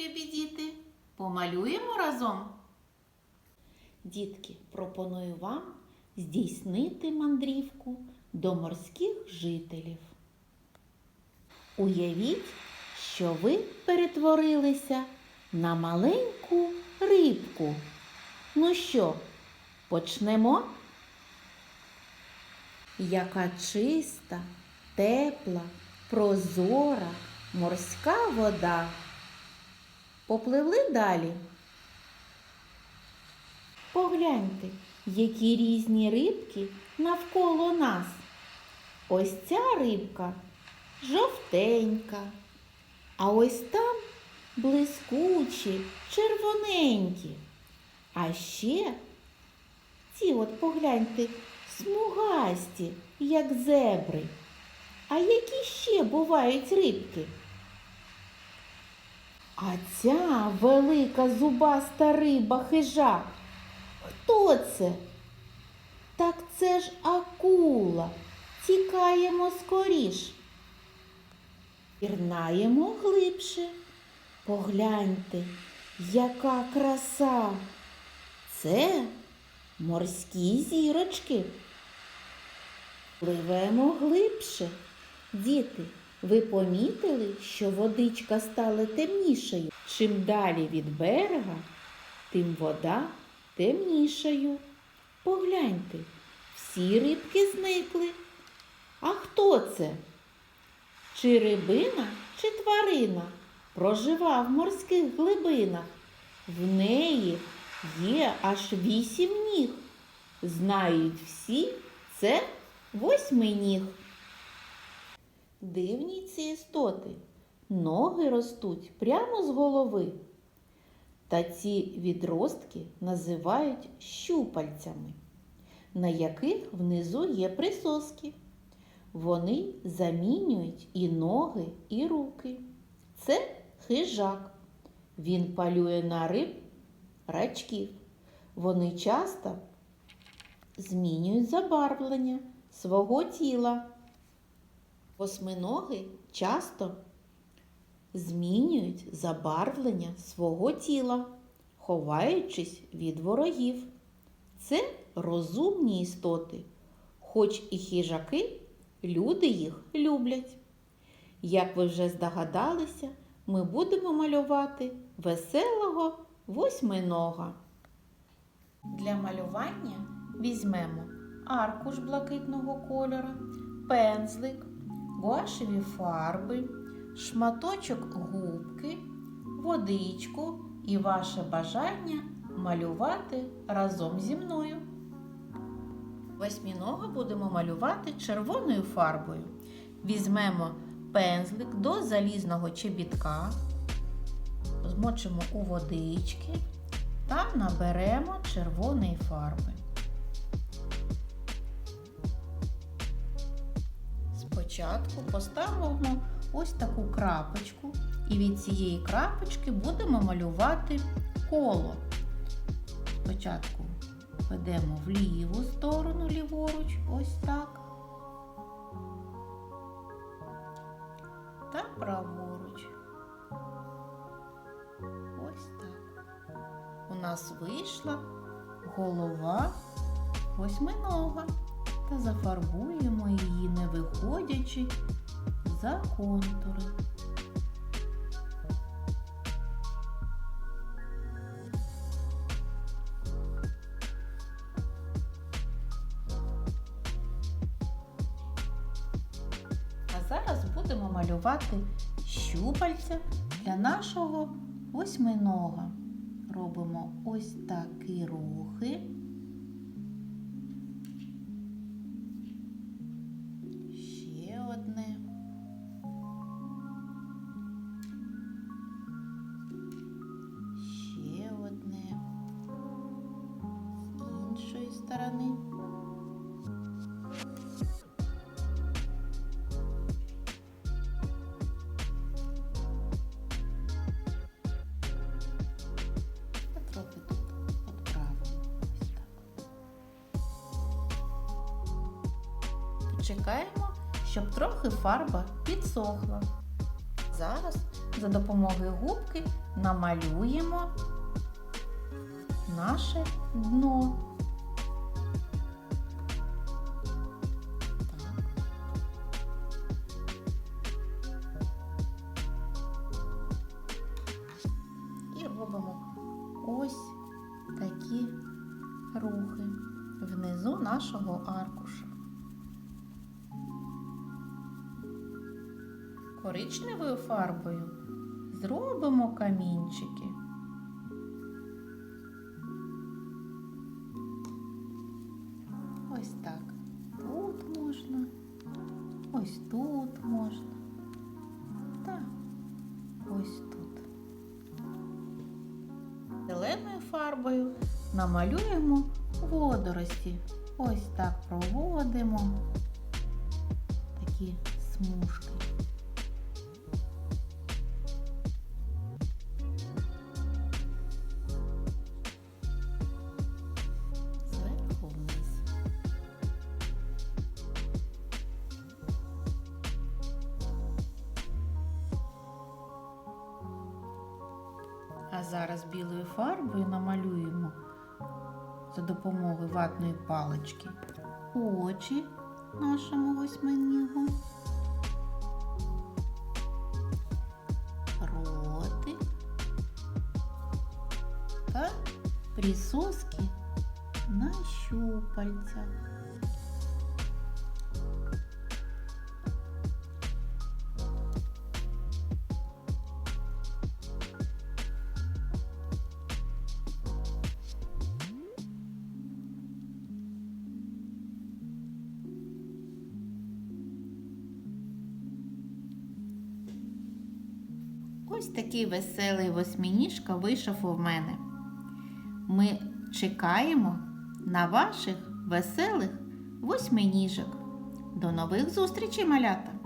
любі діти? Помалюємо разом. Дітки, пропоную вам здійснити мандрівку до морських жителів. Уявіть, що ви перетворилися на маленьку рибку. Ну що, почнемо? Яка чиста, тепла, прозора морська вода. Попливли далі. Погляньте, які різні рибки навколо нас. Ось ця рибка жовтенька, а ось там блискучі, червоненькі. А ще ці от погляньте смугасті, як зебри. А які ще бувають рибки? А ця велика зубаста риба хижак. Хто це? Так це ж акула. Тікаємо скоріш. Пірнаємо глибше. Погляньте, яка краса. Це морські зірочки. Пливемо глибше. Діти, ви помітили, що водичка стала темнішою? Чим далі від берега, тим вода темнішою. Погляньте, всі рибки зникли. А хто це? Чи рибина, чи тварина прожива в морських глибинах? В неї є аж вісім ніг. Знають всі, це восьминіг. Дивні ці істоти. Ноги ростуть прямо з голови. Та ці відростки називають щупальцями, на яких внизу є присоски. Вони замінюють і ноги, і руки. Це хижак. Він палює на риб рачків. Вони часто змінюють забарвлення свого тіла. Восьминоги часто змінюють забарвлення свого тіла, ховаючись від ворогів. Це розумні істоти, хоч і хижаки, люди їх люблять. Як ви вже здогадалися, ми будемо малювати веселого восьминога. Для малювання візьмемо аркуш блакитного кольору, пензлик, гуашеві фарби, шматочок губки, водичку і ваше бажання малювати разом зі мною. Восьмінога будемо малювати червоною фарбою. Візьмемо пензлик до залізного чобітка, змочимо у водички та наберемо червоної фарби. Спочатку поставимо ось таку крапочку, і від цієї крапочки будемо малювати коло. Спочатку ведемо в ліву сторону, ліворуч, ось так. Та праворуч. Ось так. У нас вийшла голова восьминога та зафарбуємо її, не виходячи за контури. А зараз будемо малювати щупальця для нашого восьминога. Робимо ось такі рухи. Почекаємо, щоб трохи фарба підсохла. Зараз за допомогою губки намалюємо наше дно. І робимо ось такі рухи внизу нашого аркуша. Коричневою фарбою зробимо камінчики. Ось так. Тут можна, ось тут можна. Так, ось тут. Зеленою фарбою намалюємо водорості. Ось так проводимо такі смужки. Зараз білою фарбою намалюємо за допомогою ватної палички очі нашому восьминігу, ротик та присоски на щупальцях. Ось такий веселий восьминіжка вийшов у мене. Ми чекаємо на ваших веселих восьминіжок. До нових зустрічей, малята!